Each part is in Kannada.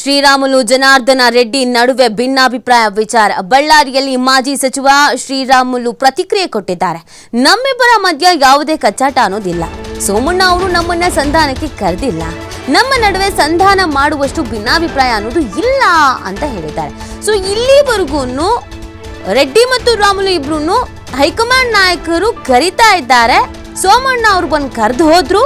ಶ್ರೀರಾಮುಲು ಜನಾರ್ದನ ರೆಡ್ಡಿ ನಡುವೆ ಭಿನ್ನಾಭಿಪ್ರಾಯ ವಿಚಾರ. ಬಳ್ಳಾರಿಯಲ್ಲಿ ಮಾಜಿ ಸಚಿವ ಶ್ರೀರಾಮುಲು ಪ್ರತಿಕ್ರಿಯೆ ಕೊಟ್ಟಿದ್ದಾರೆ. ನಮ್ಮಿಬ್ಬರ ಮಧ್ಯ ಯಾವುದೇ ಕಚ್ಚಾಟ ಅನ್ನೋದಿಲ್ಲ. ಸೋಮಣ್ಣ ಅವರು ನಮ್ಮನ್ನ ಸಂಧಾನಕ್ಕೆ ಕರೆದಿಲ್ಲ. ನಮ್ಮ ನಡುವೆ ಸಂಧಾನ ಮಾಡುವಷ್ಟು ಭಿನ್ನಾಭಿಪ್ರಾಯ ಅನ್ನೋದು ಇಲ್ಲ ಅಂತ ಹೇಳಿದ್ದಾರೆ. ಸೊ ಇಲ್ಲಿವರೆಗೂ ರೆಡ್ಡಿ ಮತ್ತು ರಾಮುಲು ಇಬ್ರು ಹೈಕಮಾಂಡ್ ನಾಯಕರು ಕರಿತಾ ಇದ್ದಾರೆ. ಸೋಮಣ್ಣ ಅವ್ರು ಬಂದು ಕರೆದು ಹೋದ್ರು.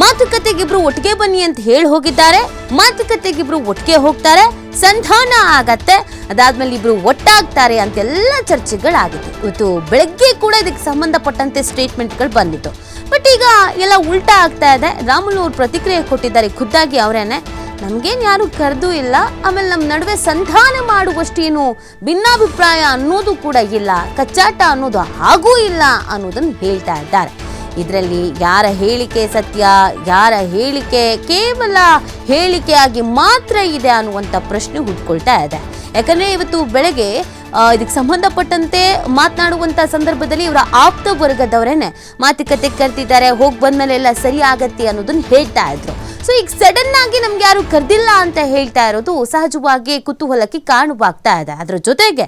ಮಾತುಕತೆಗಿಬ್ರು ಒಟ್ಟಿಗೆ ಬನ್ನಿ ಅಂತ ಹೇಳಿ ಹೋಗಿದ್ದಾರೆ. ಮಾತುಕತೆಗಿಬ್ರು ಒಟ್ಟಿಗೆ ಹೋಗ್ತಾರೆ. ಸಂಧಾನ ಆಗತ್ತೆ. ಅದಾದ್ಮೇಲೆ ಇಬ್ರು ಒಟ್ಟಾಗ್ತಾರೆ ಅಂತೆಲ್ಲ ಚರ್ಚೆಗಳಾಗಿದೆ ಇವತ್ತು ಬೆಳಗ್ಗೆ ಕೂಡ ಇದಕ್ಕೆ ಸಂಬಂಧಪಟ್ಟಂತೆ ಸ್ಟೇಟ್ಮೆಂಟ್ಗಳು ಬಂದಿತ್ತು. ಬಟ್ ಈಗ ಎಲ್ಲ ಉಲ್ಟಾ ಆಗ್ತಾ ಇದೆ. ರಾಮುಲು ಅವ್ರು ಪ್ರತಿಕ್ರಿಯೆ ಕೊಟ್ಟಿದ್ದಾರೆ ಖುದ್ದಾಗಿ ಅವರೇನೆ. ನಮ್ಗೇನ್ ಯಾರು ಕರೆದು ಇಲ್ಲ. ಆಮೇಲೆ ನಮ್ಮ ನಡುವೆ ಸಂಧಾನ ಮಾಡುವಷ್ಟೇನು ಭಿನ್ನಾಭಿಪ್ರಾಯ ಅನ್ನೋದು ಕೂಡ ಇಲ್ಲ. ಕಚ್ಚಾಟ ಅನ್ನೋದು ಹಾಗೂ ಇಲ್ಲ ಅನ್ನೋದನ್ನು ಹೇಳ್ತಾ ಇದ್ದಾರೆ. ಇದರಲ್ಲಿ ಯಾರ ಹೇಳಿಕೆ ಸತ್ಯ, ಯಾರ ಹೇಳಿಕೆ ಕೇವಲ ಹೇಳಿಕೆಯಾಗಿ ಮಾತ್ರ ಇದೆ ಅನ್ನುವಂಥ ಪ್ರಶ್ನೆ ಹುಟ್ಕೊಳ್ತಾ ಇದೆ. ಯಾಕಂದರೆ ಇವತ್ತು ಬೆಳಗ್ಗೆ ಇದಕ್ಕೆ ಸಂಬಂಧಪಟ್ಟಂತೆ ಮಾತನಾಡುವಂಥ ಸಂದರ್ಭದಲ್ಲಿ ಇವರ ಆಪ್ತ ವರ್ಗದವರೇನೆ ಮಾತುಕತೆ ಕರೆತಿದ್ದಾರೆ ಹೋಗಿ ಬಂದ್ಮೇಲೆ ಎಲ್ಲ ಸರಿ ಆಗತ್ತೆ ಅನ್ನೋದನ್ನು ಹೇಳ್ತಾ ಇದ್ರು. ಸೊ ಈಗ ಸಡನ್ ಆಗಿ ನಮ್ಗೆ ಯಾರು ಕರೆದಿಲ್ಲ ಅಂತ ಹೇಳ್ತಾ ಇರೋದು ಸಹಜವಾಗಿ ಕುತೂಹಲಕ್ಕೆ ಕಾರಣವಾಗ್ತಾ ಇದೆ. ಅದರ ಜೊತೆಗೆ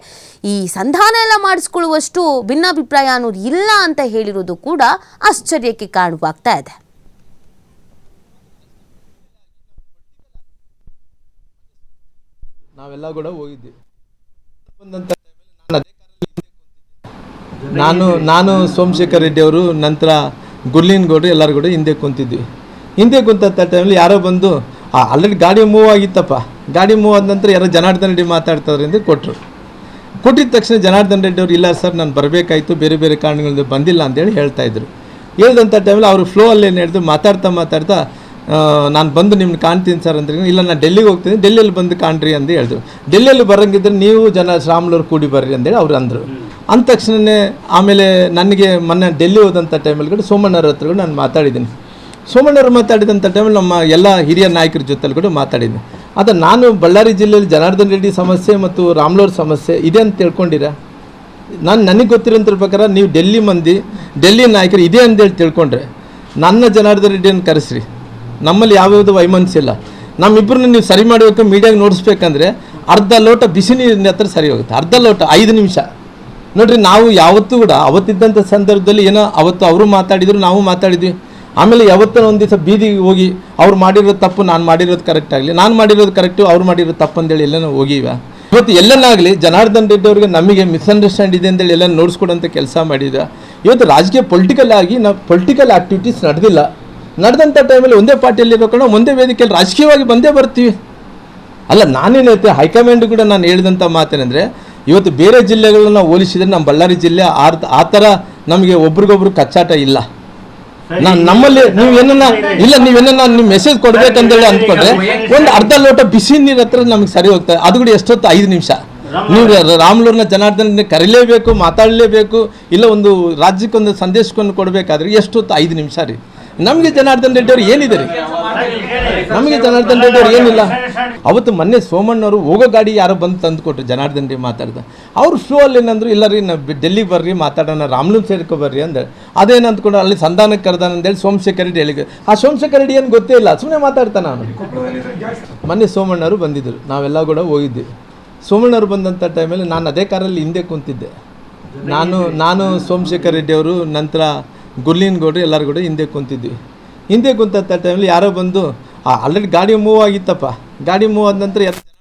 ಈ ಸಂಧಾನ ಎಲ್ಲ ಮಾಡಿಸ್ಕೊಳ್ಳುವಷ್ಟು ಭಿನ್ನಾಭಿಪ್ರಾಯ ಅನ್ನೋದು ಇಲ್ಲ ಅಂತ ಹೇಳಿರೋದು ಕೂಡ ಆಶ್ಚರ್ಯಕ್ಕೆ ಕಾರಣವಾಗ್ತಾ ಇದೆ. ನಾವೆಲ್ಲ ಕೂಡ ಹೋಗಿದ್ವಿ. ನಾನು ನಾನು ಸೋಮಶೇಖರ್ ರೆಡ್ಡಿ ಅವರು ನಂತರ ಗುರ್ಲಿನ್ ಗೌಡ್ರು ಎಲ್ಲರೂ ಕೂಡ ಹಿಂದೆ ಕುಂತಿದ್ವಿ. ಹಿಂದೆ ಕುಂತ ಟೈಮಲ್ಲಿ ಯಾರೋ ಬಂದು ಆಲ್ರೆಡಿ ಗಾಡಿ ಮೂವ್ ಆಗಿತ್ತಪ್ಪ. ಗಾಡಿ ಮೂವ್ ಆದ ನಂತರ ಯಾರೋ ಜನಾರ್ದನ್ ರೆಡ್ಡಿ ಮಾತಾಡ್ತಾರೆ ಅಂತ ಕೊಟ್ಟರು ಕೊಟ್ಟಿದ ತಕ್ಷಣ ಜನಾರ್ದನ್ ರೆಡ್ಡಿ ಅವರು, ಇಲ್ಲ ಸರ್, ನಾನು ಬರಬೇಕಾಯ್ತು, ಬೇರೆ ಬೇರೆ ಕಾರಣಗಳಿಂದ ಬಂದಿಲ್ಲ ಅಂತೇಳಿ ಹೇಳ್ತಾ ಇದ್ರು. ಹೇಳ್ದಂಥ ಟೈಮಲ್ಲಿ ಅವರು ಫ್ಲೋ ಅಲ್ಲಿ ಏನು ಹೇಳಿದ್ರು ಮಾತಾಡ್ತಾ ಮಾತಾಡ್ತಾ ನಾನು ಬಂದು ನಿಮ್ಗೆ ಕಾಣ್ತೀನಿ ಸರ್ ಅಂದ್ರೆ ಇಲ್ಲ, ನಾನು ಡೆಲ್ಲಿಗೆ ಹೋಗ್ತೀನಿ, ಡೆಲ್ಲಿಯಲ್ಲಿ ಬಂದು ಕಾಣ್ರಿ ಅಂತ ಹೇಳಿದ್ರು. ಡೆಲ್ಲಿಯಲ್ಲಿ ಬರೋಂಗಿದ್ರೆ ನೀವು ಜನ ಶ್ರಾಮ್ಲವ್ರು ಕೂಡಿ ಬರ್ರಿ ಅಂತೇಳಿ ಅವ್ರು ಅಂದರು. ಅಂದ ತಕ್ಷಣವೇ ಆಮೇಲೆ ನನಗೆ ಮೊನ್ನೆ ಡೆಲ್ಲಿ ಹೋದಂಥ ಟೈಮಲ್ಲಿ ಕೂಡ ಸೋಮಣ್ಣವ್ರ ಹತ್ರ ನಾನು ಮಾತಾಡಿದ್ದೀನಿ. ಸೋಮಣ್ಣವ್ರು ಮಾತಾಡಿದಂಥ ಟೈಮಲ್ಲಿ ನಮ್ಮ ಎಲ್ಲ ಹಿರಿಯ ನಾಯಕರ ಜೊತೆಲಿ ಕೂಡ ಮಾತಾಡಿದ್ದೆ ಅದು ನಾನು ಬಳ್ಳಾರಿ ಜಿಲ್ಲೆಯಲ್ಲಿ ಜನಾರ್ದನ್ ರೆಡ್ಡಿ ಸಮಸ್ಯೆ ಮತ್ತು ರಾಮ್ಲೋರ್ ಸಮಸ್ಯೆ ಇದೆ ಅಂತ ತಿಳ್ಕೊಂಡಿರ? ನಾನು ನನಗೆ ಗೊತ್ತಿರೋಂಥ ಪ್ರಕಾರ ನೀವು ಡೆಲ್ಲಿ ಮಂದಿ, ಡೆಲ್ಲಿ ನಾಯಕರು ಇದೆ ಅಂತೇಳಿ ತಿಳ್ಕೊಂಡ್ರೆ ನನ್ನ ಜನಾರ್ದನ್ ರೆಡ್ಡಿಯನ್ನು ಕರೆಸ್ರಿ. ನಮ್ಮಲ್ಲಿ ಯಾವ್ಯಾವುದು ವೈಮನಸ್ ಇಲ್ಲ. ನಮ್ಮಿಬ್ಬರನ್ನ ನೀವು ಸರಿ ಮಾಡಬೇಕು, ಮೀಡಿಯಾಗೆ ನೋಡಿಸ್ಬೇಕಂದ್ರೆ ಅರ್ಧ ಲೋಟ ಬಿಸಿ ನೀರಿನ ಹತ್ರ ಸರಿ ಹೋಗುತ್ತೆ. ಅರ್ಧ ಲೋಟ, ಐದು ನಿಮಿಷ. ನೋಡ್ರಿ, ನಾವು ಯಾವತ್ತೂ ಕೂಡ ಅವತ್ತಿದ್ದಂಥ ಸಂದರ್ಭದಲ್ಲಿ ಏನೋ, ಅವತ್ತು ಅವರು ಮಾತಾಡಿದ್ರು, ನಾವು ಮಾತಾಡಿದ್ವಿ. ಆಮೇಲೆ ಯಾವತ್ತೋ ಒಂದು ದಿವಸ ಬೀದಿಗೆ ಹೋಗಿ, ಅವ್ರು ಮಾಡಿರೋದು ತಪ್ಪು, ನಾನು ಮಾಡಿರೋದು ಕರೆಕ್ಟ್ ಆಗಲಿ, ನಾನು ಮಾಡಿರೋದು ಕರೆಕ್ಟು ಅವ್ರು ಮಾಡಿರೋದು ತಪ್ಪು ಅಂತೇಳಿ ಎಲ್ಲನೂ ಹೋಗಿವ. ಇವತ್ತು ಎಲ್ಲನಾಗಲಿ ಜನಾರ್ದನ್ ರೆಡ್ಡಿ ಅವ್ರಿಗೆ ನಮಗೆ ಮಿಸ್ಅಂಡರ್ಸ್ಟ್ಯಾಂಡ್ ಇದೆ ಅಂತೇಳಿ ಎಲ್ಲ ನೋಡಿಸ್ಕೊಡೋಂಥ ಕೆಲಸ ಮಾಡಿದ. ಇವತ್ತು ರಾಜಕೀಯ ಪೊಲಿಟಿಕಲ್ ಆಗಿ ನಾವು ಪೊಲಿಟಿಕಲ್ ಆ್ಯಕ್ಟಿವಿಟೀಸ್ ನಡೆದಿಲ್ಲ. ನಡೆದಂಥ ಟೈಮಲ್ಲಿ ಒಂದೇ ಪಾರ್ಟಿಯಲ್ಲಿರೋ ಕಡೆ ಒಂದೇ ವೇದಿಕೆಯಲ್ಲಿ ರಾಜಕೀಯವಾಗಿ ಬಂದೇ ಬರ್ತೀವಿ. ಅಲ್ಲ ನಾನೇನೈತೆ ಹೈಕಮಾಂಡ್ ಕೂಡ ನಾನು ಹೇಳಿದಂಥ ಮಾತೇನೆಂದರೆ, ಇವತ್ತು ಬೇರೆ ಜಿಲ್ಲೆಗಳನ್ನ ಹೋಲಿಸಿದರೆ ನಮ್ಮ ಬಳ್ಳಾರಿ ಜಿಲ್ಲೆ ಆ ಥರ ನಮಗೆ ಒಬ್ರಿಗೊಬ್ರು ಕಚ್ಚಾಟ ಇಲ್ಲ. ನಾನು ನಮ್ಮಲ್ಲಿ ನೀವು ಏನನ್ನ ಇಲ್ಲ ನೀವೇನ ನಿಮ್ ಮೆಸೇಜ್ ಕೊಡ್ಬೇಕಂತೇಳಿ ಅಂದ್ಕೊಂಡ್ರೆ ಒಂದು ಅರ್ಧ ಲೋಟ ಬಿಸಿ ನೀರ್ ಹತ್ರ ನಮ್ಗೆ ಸರಿ ಹೋಗ್ತದೆ. ಅದು ಕೂಡ ಎಷ್ಟೊತ್ತು? ಐದು ನಿಮಿಷ. ನೀವು ರಾಮ್ಲೂರ್ನ ಜನಾರ್ದನ ಕರೀಲೇಬೇಕು, ಮಾತಾಡಲೇಬೇಕು, ಇಲ್ಲ ಒಂದು ರಾಜ್ಯಕ್ಕೊಂದು ಸಂದೇಶವನ್ನು ಕೊಡಬೇಕಾದ್ರೆ ಎಷ್ಟೊತ್ತು? ಐದು ನಿಮಿಷ ರೀ. ನಮಗೆ ಜನಾರ್ದನ್ ರೆಡ್ಡಿ ಅವ್ರು ಏನಿದೆ ರೀ? ನಮಗೆ ಜನಾರ್ದನ್ ರೆಡ್ಡಿ ಅವ್ರು ಏನಿಲ್ಲ. ಅವತ್ತು ಮೊನ್ನೆ ಸೋಮಣ್ಣವರು ಹೋಗೋ ಗಾಡಿ ಯಾರೋ ಬಂದು ತಂದು ಕೊಟ್ಟರು ಜನಾರ್ದನ್ ರೆಡ್ಡಿ ಮಾತಾಡ್ದ. ಅವ್ರು ಶೋ ಅಲ್ಲಿ ಏನಂದ್ರು, ಇಲ್ಲ ರೀ ನಾವು ಡೆಲ್ಲಿಗೆ ಬರ್ರಿ, ಮಾತಾಡೋಣ, ರಾಮ್ಲೂರ್ ಸೇರ್ಕೊ ಬರ್ರಿ ಅಂದ್ರೆ ಅದೇನು ಅಂದ್ಕೊಂಡು ಅಲ್ಲಿ ಸಂಧಾನಕ್ಕೆ ಕರೆದಾನ ಅಂತೇಳಿ ಸೋಮಶೇಖರ್ ರೆಡ್ಡಿ ಹೇಳಿದ್ರು. ಆ ಸೋಮಶೇಖರ್ ರೆಡ್ಡಿ ಏನು ಗೊತ್ತೇ ಇಲ್ಲ ಸುಮ್ಮನೆ ಮಾತಾಡ್ತಾನೆ ನಾನು. ಮೊನ್ನೆ ಸೋಮಣ್ಣವರು ಬಂದಿದ್ದರು ನಾವೆಲ್ಲ ಕೂಡ ಹೋಗಿದ್ವಿ. ಸೋಮಣ್ಣವ್ರು ಬಂದಂಥ ಟೈಮಲ್ಲಿ ನಾನು ಅದೇ ಕಾರಲ್ಲಿ ಹಿಂದೆ ಕುಂತಿದ್ದೆ. ನಾನು ನಾನು ಸೋಮಶೇಖರ್ ರೆಡ್ಡಿ ಅವರು, ನಂತರ ಗುರ್ಲಿನ್ ಗೌಡ್ರು ಎಲ್ಲರೂ ಕೂಡ ಹಿಂದೆ ಕುಂತಿದ್ವಿ. ಹಿಂದೆ ಕುಂತಂಥ ಟೈಮಲ್ಲಿ ಯಾರೋ ಬಂದು ಆಲ್ರೆಡಿ ಗಾಡಿ ಮೂವ್ ಆಗಿತ್ತಪ್ಪ. ಗಾಡಿ ಮೂವ್ ಆದ ನಂತರ